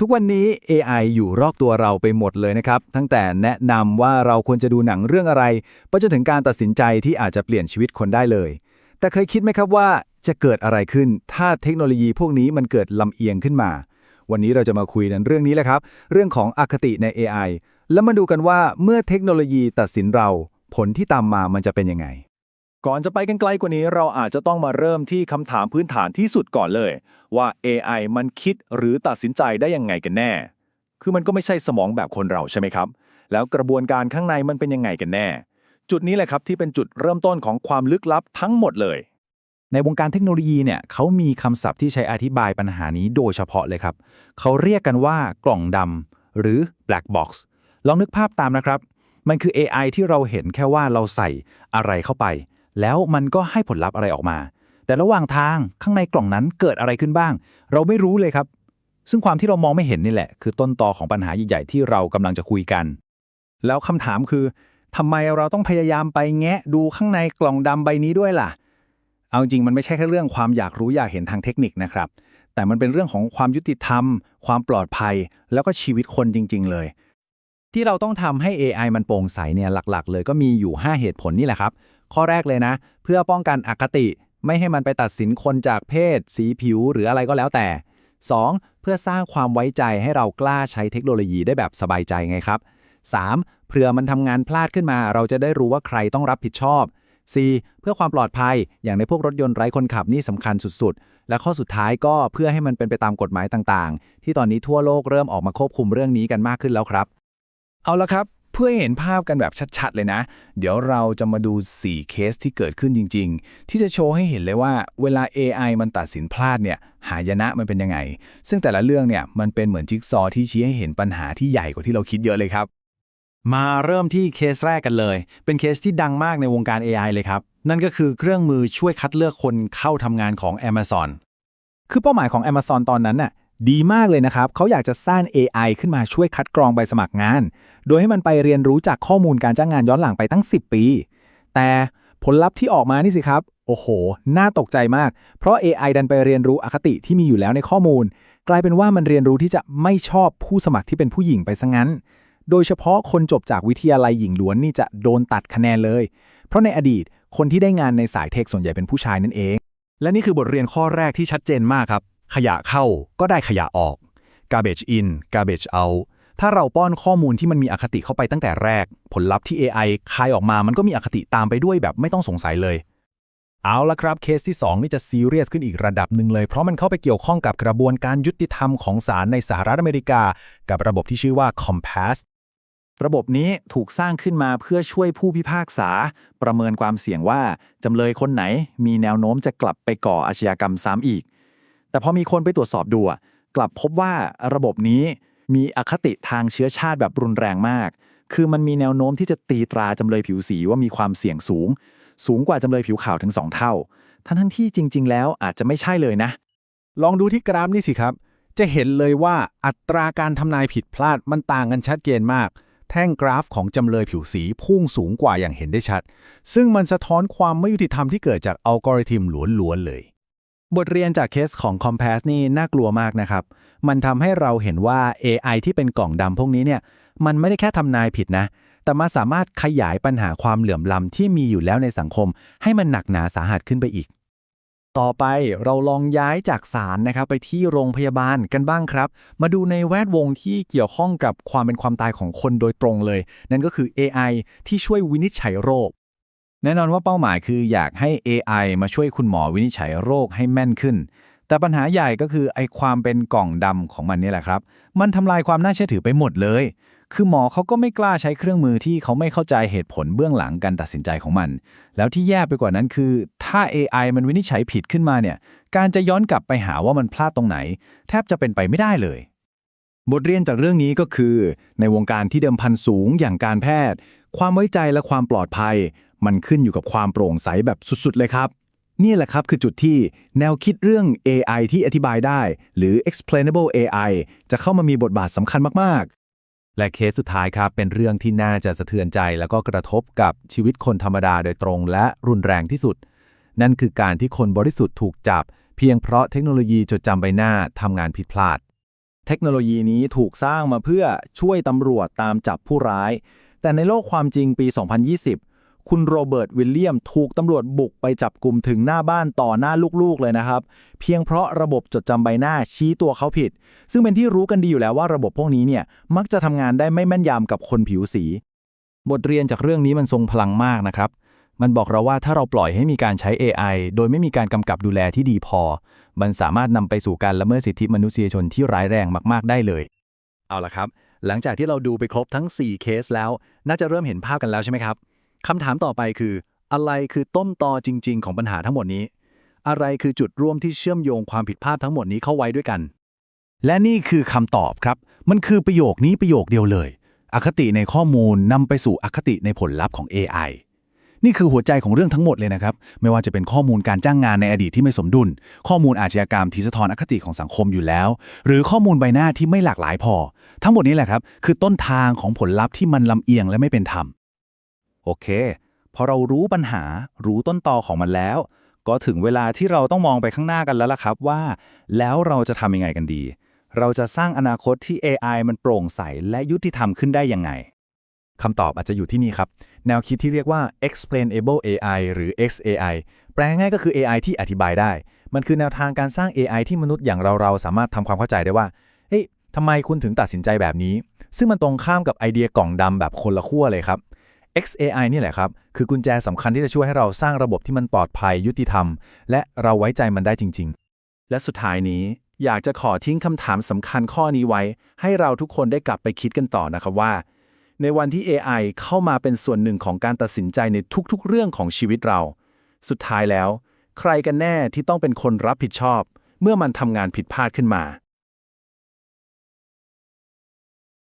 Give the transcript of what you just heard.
ทุกวันนี้ AI อยู่รอบตัวเราไปหมดเลยนะครับ ตั้งแต่แนะนำว่าเราควรจะดูหนังเรื่องอะไรไปจนถึงการตัดสินใจที่อาจจะเปลี่ยนชีวิตคนได้เลย แต่เคยคิดไหมครับว่าจะเกิดอะไรขึ้น ถ้าเทคโนโลยีพวกนี้มันเกิดลำเอียงขึ้นมา วันนี้เราจะมาคุยกันเรื่องนี้แหละครับ เรื่องของอคติใน AI แล้วมาดูกันว่าเมื่อเทคโนโลยีตัดสินเรา ผลที่ตามมามันจะเป็นยังไง ก่อนจะไปกันไกลกว่านี้เราอาจจะต้องมาเริ่มที่คำถามพื้นฐานที่สุดก่อนเลย ว่า AI มันคิดหรือตัดสินใจได้ยังไงกันแน่ คือมันก็ไม่ใช่สมองแบบคนเราใช่ไหมครับ แล้วกระบวนการข้างในมันเป็นยังไงกันแน่ จุดนี้แหละครับที่เป็นจุดเริ่มต้นของความลึกลับทั้งหมดเลย ในวงการเทคโนโลยีเนี่ยเขามีคำศัพท์ที่ใช้อธิบายปัญหานี้โดยเฉพาะเลยครับเขาเรียกกันว่ากล่องดำหรือ black box ลองนึกภาพตามนะครับ มันคือ AI ที่เราเห็นแค่ว่าเราใส่อะไรเข้าไป แล้วมันก็ให้ผลลัพธ์อะไรออกมา แต่ระหว่างทางข้างในกล่องนั้นเกิดอะไรขึ้นบ้าง เราไม่รู้เลยครับ ซึ่งความที่เรามองไม่เห็นนี่แหละ คือต้นตอของปัญหาใหญ่ๆที่เรากำลังจะคุยกัน แล้วคำถามคือทำไมเราต้องพยายามไปแงะดูข้างในกล่องดำใบนี้ด้วยล่ะ เอาจริงมันไม่ใช่แค่เรื่องความอยากรู้อยากเห็นทางเทคนิคนะครับ แต่มันเป็นเรื่องของความยุติธรรม ความปลอดภัย แล้วก็ชีวิตคนจริง ๆ เลย ที่เราต้องทำให้ AI มันโปร่งใสเนี่ยหลัก ๆ เลยก็มีอยู่ 5 เหตุผลนี่แหละครับ ข้อแรกเลยนะ เพื่อป้องกันอคติ ไม่ให้มันไปตัดสินคนจากเพศ สีผิวหรืออะไรก็แล้วแต่ 2. เพื่อสร้างความไว้ใจให้เรากล้าใช้เทคโนโลยีได้แบบสบายใจไงครับ 3. เผื่อมันทำงานพลาดขึ้นมา เราจะได้รู้ว่าใครต้องรับผิดชอบ 4. เพื่อความปลอดภัยอย่างในพวกรถยนต์ไร้คนขับนี่สำคัญสุดๆ และข้อสุดท้ายก็เพื่อให้มันเป็นไปตามกฎหมายต่างๆ ที่ตอนนี้ทั่วโลกเริ่มออกมาควบคุมเรื่องนี้กันมากขึ้นแล้วครับ เอาละครับ เพื่อให้เห็นภาพกันแบบชัดๆ เลยนะ เดี๋ยวเราจะมาดู 4 เคสที่เกิดขึ้นจริง ๆ ที่จะโชว์ให้เห็นเลยว่าเวลา AI มันตัดสินพลาดเนี่ยหายนะมันเป็นยังไง ซึ่งแต่ละเรื่องเนี่ยมันเป็นเหมือนจิ๊กซอว์ที่ชี้ให้เห็นปัญหาที่ใหญ่กว่าที่เราคิดเยอะเลยครับ มาเริ่มที่เคสแรกกันเลย เป็นเคสที่ดังมากในวงการ AI เลยครับ นั่นก็คือเครื่องมือช่วยคัดเลือกคนเข้าทำงานของ Amazon คือเป้าหมายของ Amazon ตอนนั้นน่ะ ดีมากเลยนะครับ เขาอยากจะสร้าง AI ขึ้นมาช่วยคัดกรองใบสมัครงาน โดยให้มันไปเรียนรู้จากข้อมูลการจ้างงานย้อนหลังไปตั้ง 10 ปี แต่ผลลัพธ์ที่ออกมานี่สิครับ โอ้โห น่าตกใจมาก เพราะ AI ดันไปเรียนรู้อคติที่มีอยู่แล้วในข้อมูล กลายเป็นว่ามันเรียนรู้ที่จะไม่ชอบผู้สมัครที่เป็นผู้หญิงไปซะงั้น โดยเฉพาะคนจบจากวิทยาลัยหญิงล้วนนี่จะโดนตัดคะแนนเลย เพราะในอดีตคนที่ได้งานในสายเทคส่วนใหญ่เป็นผู้ชายนั่นเอง และนี่คือบทเรียนข้อแรกที่ชัดเจนมากครับ ขยะเข้าก็ได้ขยะออก garbage in garbage out ถ้าเราป้อนข้อมูลที่มันมีอคติเข้าไปตั้งแต่แรก ผลลัพธ์ที่ AI คายออกมามันก็มีอคติตามไปด้วยแบบไม่ต้องสงสัยเลย เอาละครับเคสที่ 2 นี่จะซีเรียสขึ้นอีกระดับหนึ่งเลย เพราะมันเข้าไปเกี่ยวข้องกับกระบวนการยุติธรรมของศาลในสหรัฐอเมริกา กับระบบที่ชื่อว่า Compass ระบบนี้ถูกสร้างขึ้นมาเพื่อช่วยผู้พิพากษา ประเมินความเสี่ยงว่า จำเลยคนไหนมีแนวโน้มจะกลับไปก่ออาชญากรรมซ้ำอีก แต่พอมีคนไปตรวจสอบดูกลับพบว่าระบบนี้มีอคติทางเชื้อชาติแบบรุนแรงมาก คือมันมีแนวโน้มที่จะตีตราจำเลยผิวสีว่ามีความเสี่ยงสูง สูงกว่าจำเลยผิวขาวถึง 2 เท่า ทั้งทั้งที่จริง ๆ แล้วอาจจะไม่ใช่เลยนะ ลองดูที่กราฟนี่สิครับ จะเห็นเลยว่าอัตราการทำนายผิดพลาดมันต่างกันชัดเจนมาก แท่งกราฟของจำเลยผิวสีพุ่งสูงกว่าอย่างเห็นได้ชัด ซึ่งมันสะท้อนความไม่ยุติธรรมที่เกิดจากอัลกอริทึมล้วนๆเลย บทเรียนจากเคสของ Compass นี่น่ากลัวมากนะครับ มันทำให้เราเห็นว่า AI ที่เป็นกล่องดำพวกนี้เนี่ย มันไม่ได้แค่ทำนายผิดนะ แต่มาสามารถขยายปัญหาความเหลื่อมล้ำที่มีอยู่แล้วในสังคม ให้มันหนักหนาสาหัสขึ้นไปอีก ต่อไปเราลองย้ายจากศาลนะครับไปที่โรงพยาบาลกันบ้างครับ มาดูในแวดวงที่เกี่ยวข้องกับความเป็นความตายของคนโดยตรงเลย นั่นก็คือ AI ที่ช่วยวินิจฉัยโรค แน่นอนว่าเป้าหมายคืออยากให้ AI มาช่วยคุณหมอวินิจฉัยโรคให้แม่นขึ้น แต่ปัญหาใหญ่ก็คือไอ้ความเป็นกล่องดำของมันนี่แหละครับ มันทำลายความน่าเชื่อถือไปหมดเลย คือหมอเขาก็ไม่กล้าใช้เครื่องมือที่เขาไม่เข้าใจเหตุผลเบื้องหลังการตัดสินใจของมัน แล้วที่แย่ไปกว่านั้นคือ ถ้า AI มันวินิจฉัยผิดขึ้นมาเนี่ย การจะย้อนกลับไปหาว่ามันพลาดตรงไหน แทบจะเป็นไปไม่ได้เลยบทเรียนจากเรื่องนี้ก็คือ ในวงการที่เดิมพันสูงอย่างการแพทย์ ความไว้ใจและความปลอดภัย มันขึ้นอยู่กับความโปร่งใสแบบสุดๆเลยครับ นี่แหละครับคือจุดที่แนวคิดเรื่อง AI ที่อธิบายได้ หรือ explainable AI จะเข้ามามีบทบาทสำคัญมากๆ และเคสสุดท้ายครับ เป็นเรื่องที่น่าจะสะเทือนใจ แล้วก็กระทบกับชีวิตคนธรรมดาโดยตรง และรุนแรงที่สุด นั่นคือการที่คนบริสุทธิ์ถูกจับ เพียงเพราะเทคโนโลยีจดจำใบหน้าทำงานผิดพลาด เทคโนโลยีนี้ถูกสร้างมาเพื่อช่วยตำรวจตามจับผู้ร้าย แต่ในโลกความจริงปี 2020 คุณโรเบิร์ตวิลเลียมถูกตำรวจบุกไปจับกลุ่มถึงหน้าบ้านต่อหน้าลูกๆเลยนะครับ เพียงเพราะระบบจดจำใบหน้าชี้ตัวเขาผิด ซึ่งเป็นที่รู้กันดีอยู่แล้วว่าระบบพวกนี้เนี่ยมักจะทำงานได้ไม่แม่นยำกับคนผิวสี บทเรียนจากเรื่องนี้มันทรงพลังมากนะครับ มันบอกเราว่าถ้าเราปล่อยให้มีการใช้ AI โดยไม่มีการกำกับดูแลที่ดีพอ มันสามารถนำไปสู่การละเมิดสิทธิมนุษยชนที่ร้ายแรงมาก ๆ ได้เลย เอาละครับ หลังจากที่เราดูไปครบทั้ง 4 เคสแล้ว น่าจะเริ่มเห็นภาพกันแล้วใช่ไหมครับ คำถามต่อไปคือ อะไรคือต้นตอจริง ๆ ของปัญหาทั้งหมดนี้ อะไรคือจุดร่วมที่เชื่อมโยงความผิดพลาดทั้งหมดนี้เข้าไว้ด้วยกัน และนี่คือคำตอบครับ มันคือประโยคนี้ประโยคเดียวเลย อคติในข้อมูลนำไปสู่อคติในผลลัพธ์ของ AI นี่คือหัวใจของเรื่องทั้งหมดเลยนะครับ ไม่ว่าจะเป็นข้อมูลการจ้างงานในอดีตที่ไม่สมดุล ข้อมูลอาชญากรรมที่สะท้อนอคติของสังคมอยู่แล้ว หรือข้อมูลใบหน้าที่ไม่หลากหลายพอ ทั้งหมดนี้แหละครับ คือต้นทางของผลลัพธ์ที่มันลำเอียงและไม่เป็นธรรม โอเค พอเรารู้ปัญหารู้ต้นตอของมันแล้ว ก็ถึงเวลาที่เราต้องมองไปข้างหน้ากันแล้วล่ะครับว่า แล้วเราจะทำยังไงกันดี เราจะสร้างอนาคตที่ AI มันโปร่งใสและยุติธรรมขึ้นได้ยังไงคำตอบอาจจะอยู่ที่นี่ครับ แนวคิดที่เรียกว่า explainable AI หรือ XAI แปลง่ายก็คือ AI ที่อธิบายได้ มันคือแนวทางการสร้าง AI ที่มนุษย์อย่างเราๆ สามารถทำความเข้าใจได้ว่า เฮ้ยทำไมคุณถึงตัดสินใจแบบนี้ ซึ่งมันตรงข้ามกับไอเดียกล่องดำแบบคนละขั้วเลยครับ XAI นี่แหละครับ คือกุญแจสำคัญที่จะช่วยให้เราสร้างระบบที่มันปลอดภัยยุติธรรม และเราไว้ใจมันได้จริง ๆ และสุดท้ายนี้อยากจะขอทิ้งคำถามสำคัญข้อนี้ไว้ ให้เราทุกคนได้กลับไปคิดกันต่อนะครับว่า ในวันที่ AI เข้ามาเป็นส่วนหนึ่งของการตัดสินใจในทุกๆ เรื่องของชีวิตเรา สุดท้ายแล้ว ใครกันแน่ที่ต้องเป็นคนรับผิดชอบ เมื่อมันทำงานผิดพลาดขึ้นมา